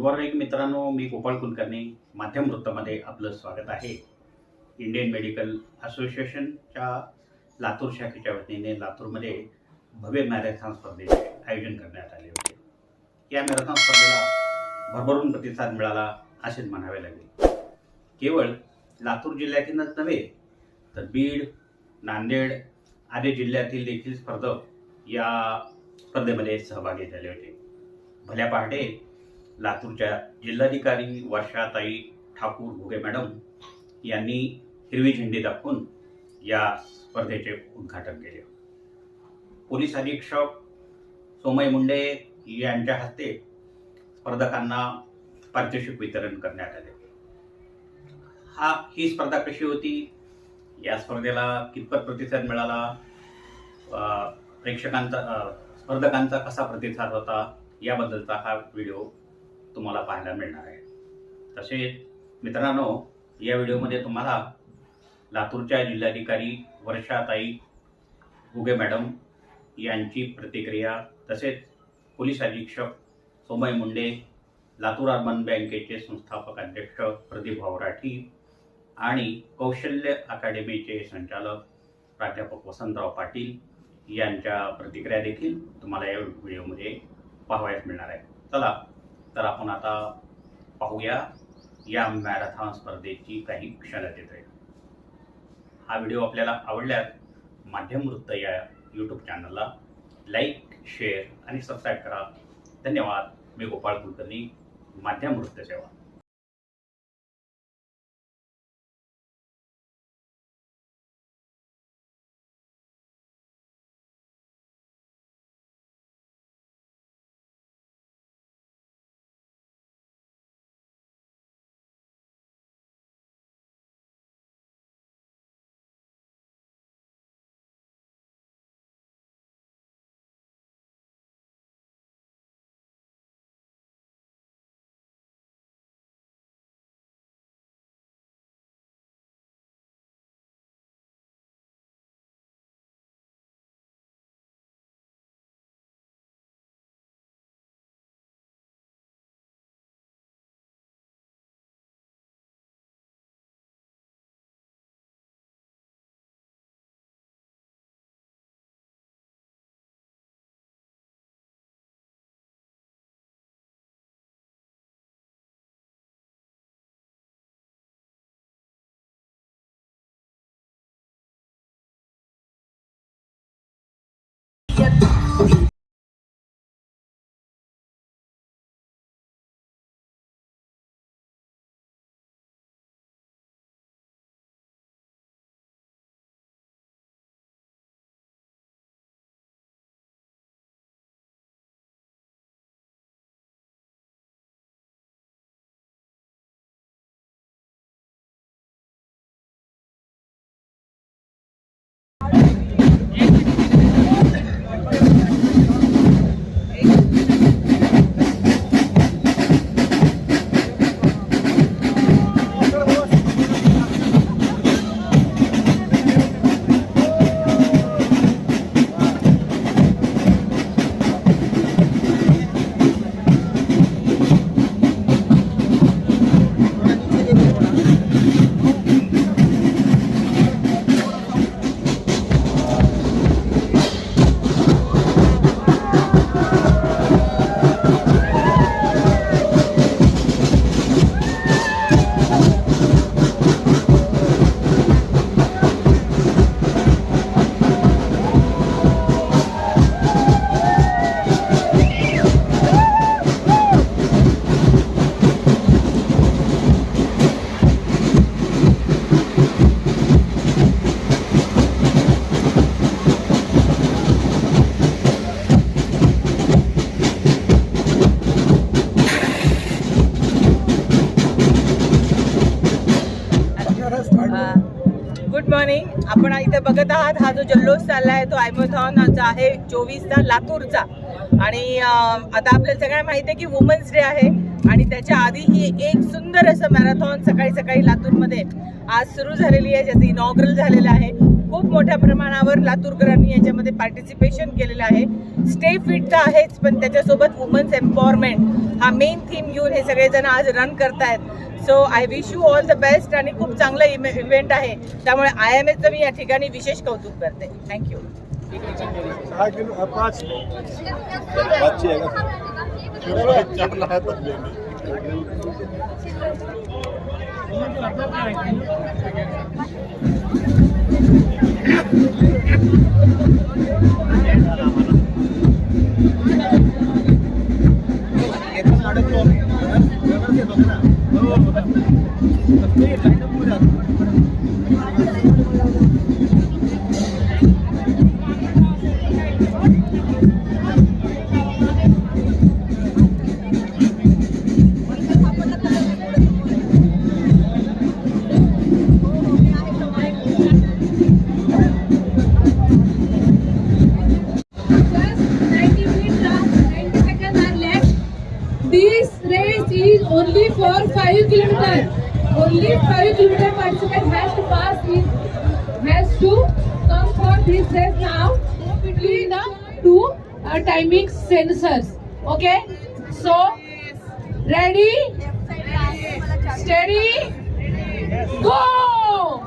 Good morning मित्रांनो मी गोपाळ कुलकर्णी माध्यम वृत्तामध्ये आपलं स्वागत आहे. इंडियन मेडिकल असोसिएशनच्या लातूर शाखेच्या वतीने लातूरमध्ये भव्य मॅरेथॉन स्पर्धेचे आयोजन करण्यात आले होते. या मॅरेथॉन स्पर्धेला भरभरून प्रतिसाद मिळाला असेच म्हणावे लागेल. केवळ लातूर जिल्ह्यातीलच नव्हे तर बीड नांदेड आदी जिल्ह्यातील देखील स्पर्धक या स्पर्धेमध्ये सहभागी झाले होते. भल्या पहाटे लातूरच्या जिल्हाधिकारी वर्षाताई ठाकूर घुगे मॅडम यांनी हिरवी झेंडी दाखवून या स्पर्धेचे उद्घाटन केले. पोलीस अधीक्षक सोमय मुंडे यांच्या हस्ते स्पर्धकांना पारितोषिक वितरण करण्यात आले. हा ही स्पर्धा कशी होती? या स्पर्धेला कितपत प्रतिसाद मिळाला? प्रेक्षकांचा स्पर्धकांचा कसा प्रतिसाद होता? याबद्दलचा हा व्हिडिओ तुम्हाला पाहायला मिळणार आहे. तसेच मित्रांनो या व्हिडिओमध्ये तुम्हाला लातूरच्या जिल्हाधिकारी वर्षाताई उगे मॅडम यांची प्रतिक्रिया तसेच पोलीस अधीक्षक सोमय मुंडे लातूर अर्बन बँकेचे संस्थापक अध्यक्ष प्रदीप भावराठी आणि कौशल्य अकादमीचे संचालक प्राध्यापक वसंतराव पाटील यांच्या प्रतिक्रिया देखील तुम्हाला या व्हिडिओमध्ये पाहावयास मिळणार आहे. चला तर आपण आता पाहूया या मॅरेथॉन स्पर्धेची काही क्षणचित्रे. हा व्हिडिओ आपल्याला आवडल्यास माध्यम वृत्त या यूट्यूब चॅनलला लाईक शेअर आणि सबस्क्राईब करा. धन्यवाद. मी गोपाळ कुलकर्णी माध्यम वृत्त बघत आहात हा जो जल्लोष चालला आहे तो आयमोथॉनचा आहे चोवीसचा लातूरचा. आणि आता आपल्याला सगळ्यांना माहिती आहे की वुमन्स डे आहे. आणि त्याच्या आधी ही एक सुंदर असं मॅरेथॉन सकाळी सकाळी लातूरमध्ये आज सुरू झालेली आहे ज्याचं इनॉग्रल झालेलं आहे. खूप मोठ्या प्रमाणावर लातूरकरांनी याच्यामध्ये पार्टिसिपेशन केलेलं आहे. स्टे फिट तर आहेच पण त्याच्यासोबत वुमन्स एम्पॉवरमेंट हा मेन थीम घेऊन हे सगळेजण आज रन करतायत. So I wish you all the best आणि खूप चांगलं इव्हेंट आहे. त्यामुळे आय एम एचं मी या ठिकाणी विशेष कौतुक करते. थँक्यू पाच 5 participant has to pass in, has to come for this race now between the two uh, timing sensors. Okay? So, ready? Steady? Go!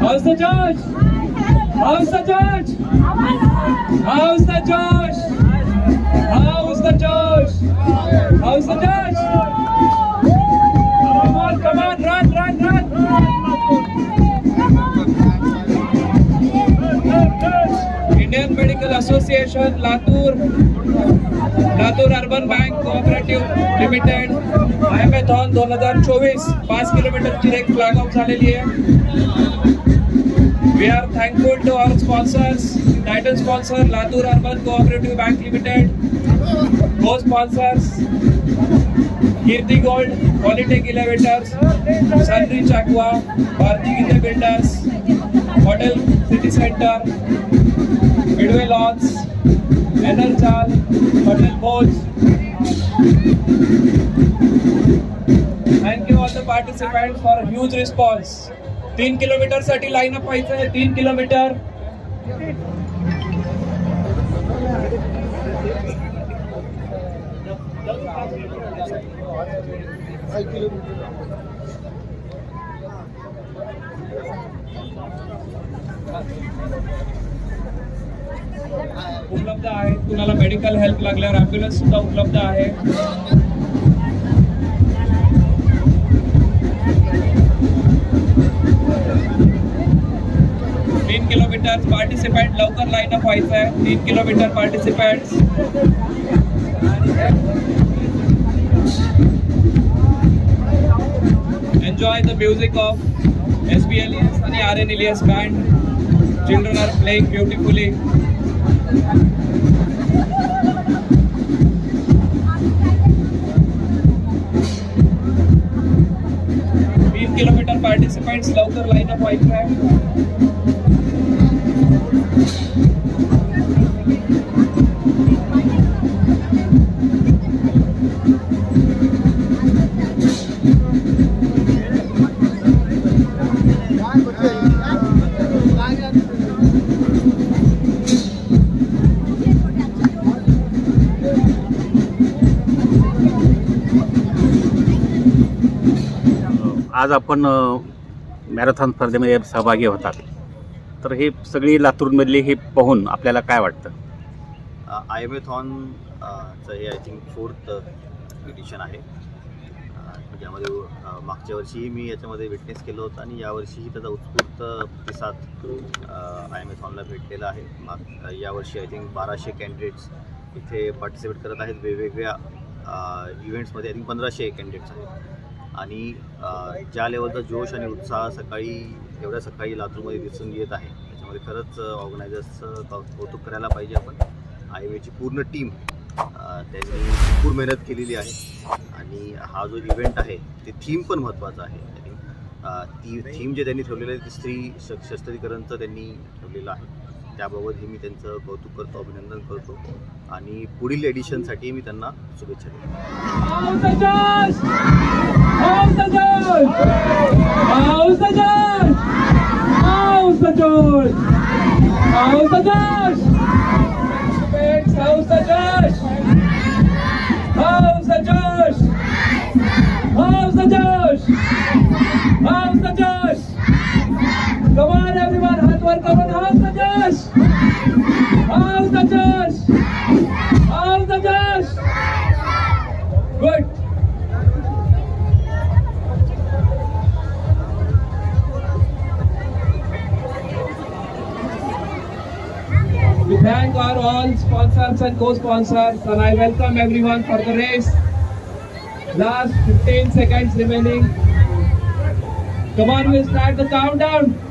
How's the judge? How's the judge? How's the judge? Association, Latur Latur urban bank cooperative limited marathon दोन हजार चोवीस पाच किलोमीटरची rake flag off झालेली आहे. We are thankful to our sponsors title sponsor Latur urban cooperative bank limited co sponsors Kirti gold Polytech elevators सनरी चाकवा Bharati Gite builders hotel city centre midway lawns Enerzal hotel Bhoj thank you all the participant for huge response तीन किलोमीटरसाठी line up व्हायचं आहे. तीन kilometre. उपलब्ध आहे. कुणाला medical help लागल्यावर ambulance सुद्धा उपलब्ध आहे. तीन किलोमीटर पार्टिसिपंट लवकर लाईन अप व्हायचं आहे तीन kilometre participant enjoy the music of S B L S आणि R N Elias band children are playing beautifully तीन किलोमीटर पार्टिसिपंट्स लवकर लाईन अप व्हायचं आहे आज आपण मॅरेथॉन स्पर्धेमध्ये सहभागी होतात. तर हे सगळी लातूरमधली हे पाहून आपल्याला काय वाटतं? आय चं हे आय थिंक फोर्थ एडिशन आहे. ज्यामध्ये मागच्या वर्षीही मी याच्यामध्ये विटनेस केलं होतं आणि यावर्षीही त्याचा उत्स्फूर्त प्रतिसाद आय एमएथॉनला भेटलेला आहे. माग यावर्षी आय थिंक बाराशे कॅन्डिडेट्स इथे पार्टिसिपेट करत आहेत. वेगवेगळ्या इव्हेंट्समध्ये आय थिंक पंधराशे कॅन्डिडेट्स आहेत. आणि ज्या लेवलचा जोश आणि उत्साह सकाळी एवढ्या सकाळी लातूरमध्ये दिसून येत आहे त्याच्यामध्ये खरंच ऑर्गनायझर्सचं कौतुक करायला पाहिजे आपण. आयवेची पूर्ण टीम त्यांनी भरपूर मेहनत केलेली आहे. आणि हा जो इव्हेंट आहे ते थीम पण महत्त्वाचा आहे. ती थीम जे त्यांनी ठेवलेलं आहे ते स्त्री श शस्त्रीकरणचं त्यांनी ठेवलेलं आहे. त्याबाबतही मी त्यांचं कौतुक करतो अभिनंदन करतो. आणि पुढील एडिशनसाठी मी त्यांना शुभेच्छा देतो. Come on, everyone. Hand one, come on. How's the Josh? How's the Josh? How's the Josh? Good. We thank our all sponsors and co-sponsors and I welcome everyone for the race. Last 15 seconds remaining. Come on, we'll start the countdown.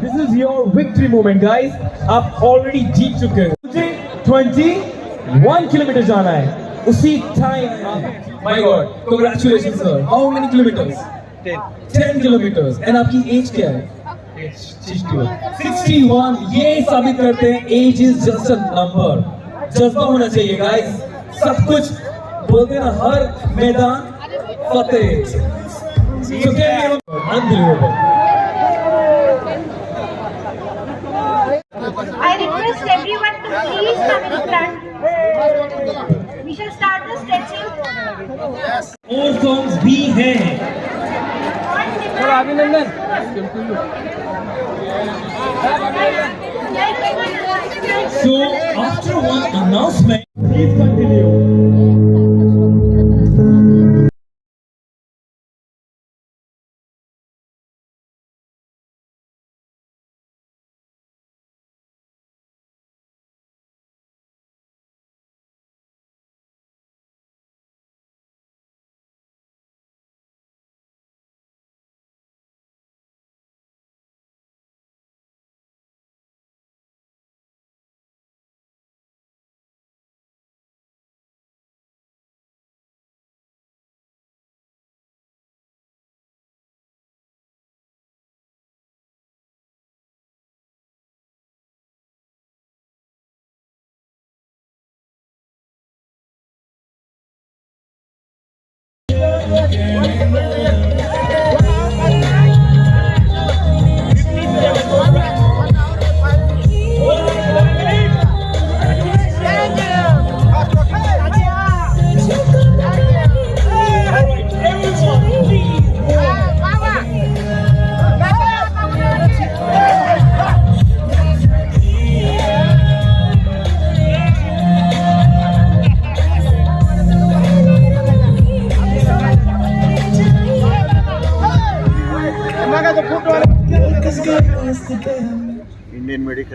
This is your victory moment, guys. आप already जीत चुके हैं। मुझे 21 kilometre जाना है। उसी time my god congratulation sir how many kilometres 10 kilometres and आपकी age क्या है? 61 ये साबित करते हैं age is just a number जज्बा होना चाहिए गाइस सब कुछ बोलते हैं ना हर मैदान Fateh unbelievable I request everyone to please come in front. We shall start the stretching. और सॉन्ग्स भी हैं So after one announcement,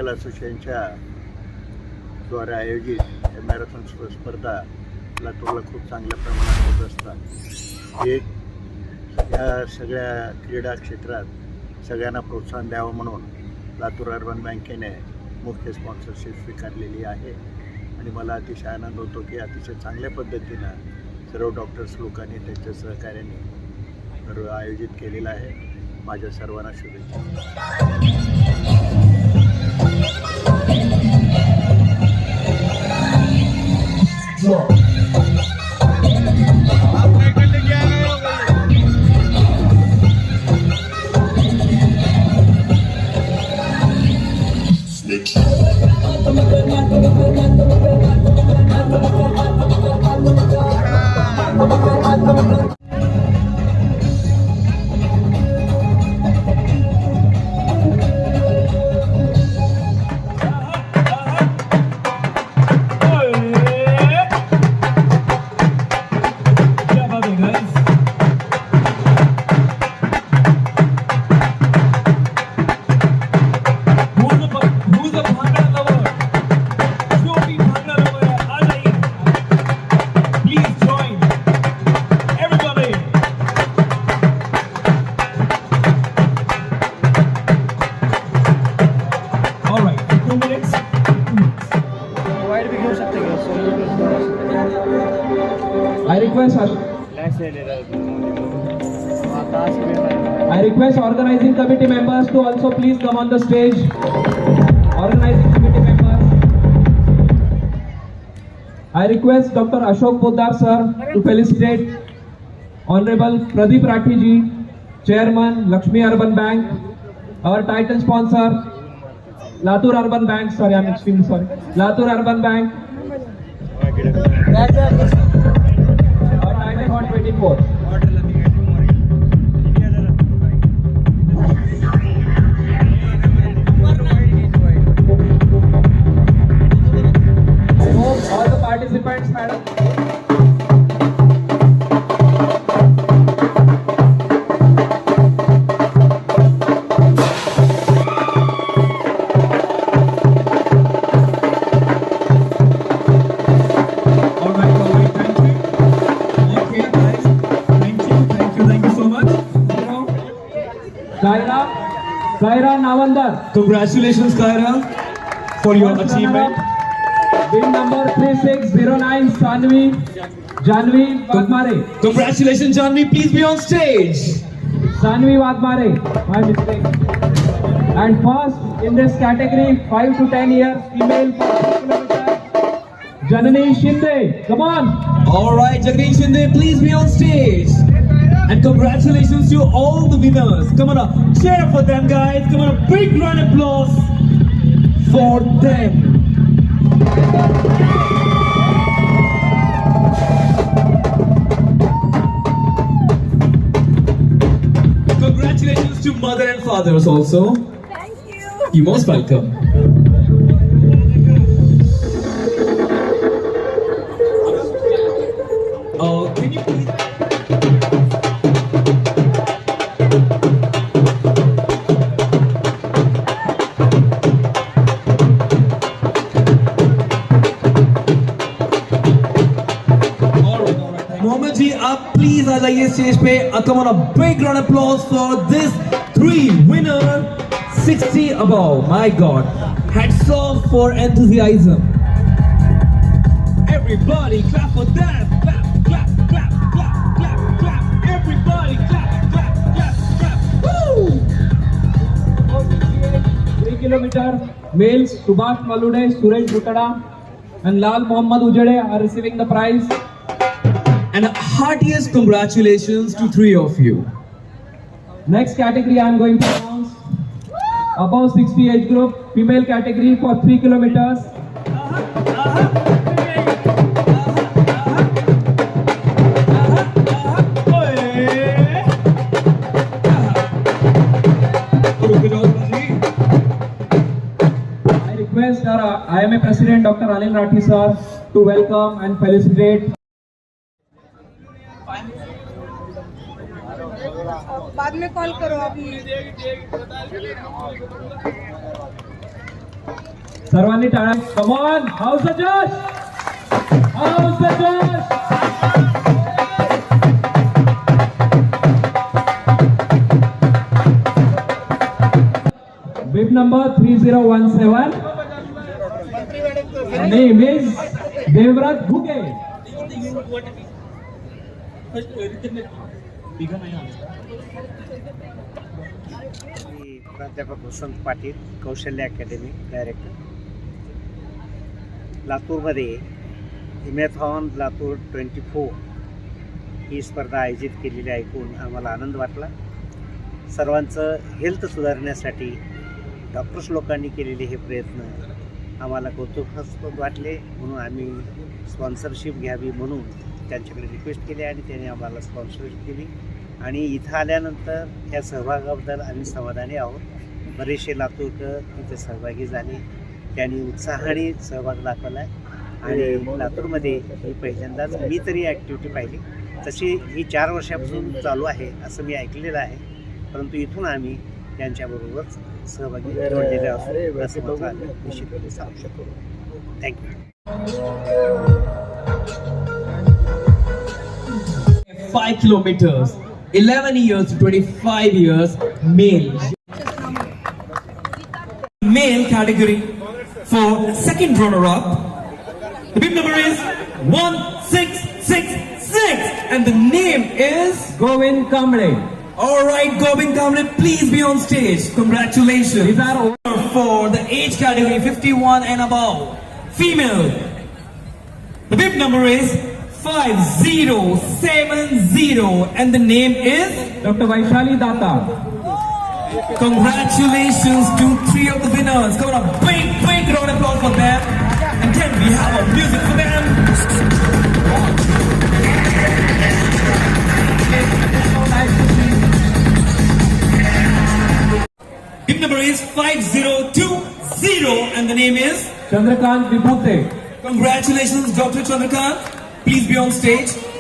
Indian असोसिएशनच्या द्वारे आयोजित मॅरेथॉन स्पर्धा लातूरला खूप चांगल्या प्रमाणात होत असतात. हे या सगळ्या क्रीडा क्षेत्रात सगळ्यांना प्रोत्साहन द्यावं म्हणून लातूर अर्बन बँकेने मुख्य स्पॉन्सरशिप स्वीकारलेली आहे. आणि मला अतिशय आनंद होतो की अतिशय चांगल्या पद्धतीनं सर्व डॉक्टर्स लोकांनी त्यांच्या सहकार्याने आयोजित केलेलं आहे. माझ्या सर्वांना शुभेच्छा. Drop. I request Dr. Ashok Poddar sir to felicitate Honorable Pradeep Rathi ji, Chairman Lakshmi Urban Bank, our title sponsor Latur Urban Bank, sorry I'm extremely sorry, Latur Urban Bank, our title 124. Kaira Navandar. Congratulations, Kaira, for your achievement. Win number 3609, Sanvi, Janvi Vadmare. Congratulations, Janvi, please be on stage. Sanvi Vadmare, my mistake. And first in this category, 5 to 10 years, female for 2 kilometers. Janani Shinde, come on. All right, Jagdish Shinde, please be on stage. And congratulations to all the winners. Come on, up. cheer for them, guys. Come on, a big round of applause for them. Congratulations to mother and fathers also. Thank you. You're most welcome. जी आप please आ जाइए stage pay come on a big round applause for this three winner 60 above my god hats off for enthusiasm everybody clap for them clap clap clap clap clap clap everybody clap clap clap clap woo 3 kilometer males subhash malude suresh butada and lal muhammad ujade are receiving the prize and heartiest congratulations to three of you. Next category I am going to announce above 60 age group, female category for 3 kilometers. I request our IMA President Dr. Anil Rathi sir to welcome and felicitate बाद में call करो अभी सर्वांनी टाळ्या come on house जज house जज बिब number 3017 name is देवराज भुगे मी प्राध्यापक Vasant Patil Kaushalya academy director. लातूरमध्ये इमॅथॉन लातूर ट्वेंटी फोर ही स्पर्धा आयोजित केलेली ऐकून आम्हाला आनंद वाटला. सर्वांचं हेल्थ सुधारण्यासाठी डॉक्टर्स लोकांनी केलेले हे प्रयत्न आम्हाला कौतुकास्पद वाटले. म्हणून आम्ही स्पॉन्सरशिप घ्यावी म्हणून त्यांच्याकडे रिक्वेस्ट केली आणि त्यांनी आम्हाला स्पॉन्सरशिप केली आणि इथं आल्यानंतर या सहभागाबद्दल आम्ही समाधानी आहोत. बरेचसे लातूरकर इथे सहभागी झाले. त्यांनी उत्साहाने सहभाग दाखवला आहे आणि लातूरमध्ये ही पहिल्यांदाच मी तरी ॲक्टिव्हिटी पाहिली. तशी ही चार वर्षापासून चालू आहे असं मी ऐकलेलं आहे. परंतु इथून आम्ही त्यांच्याबरोबर सहभागी जोडलेले असू असं आम्ही निश्चितपणे सांगू शकतो. Thank you Five kilometers, 11 years to 25 years, male. Male category for second runner-up. The bib number is 1666 and the name is Govind Kamble. Alright, Govind Kamble, please be on stage. Congratulations. These are over for the age category 51 and above. Female. The bib number is 5070 and the name is Dr. Vaishali Data. Congratulations to three of the winners. Come on, a big, big round of applause for them. And can we have a music for them? Bib number is 5020 and the name is Chandrakant Vibhute. Congratulations, Dr. Chandrakant. Please be on stage.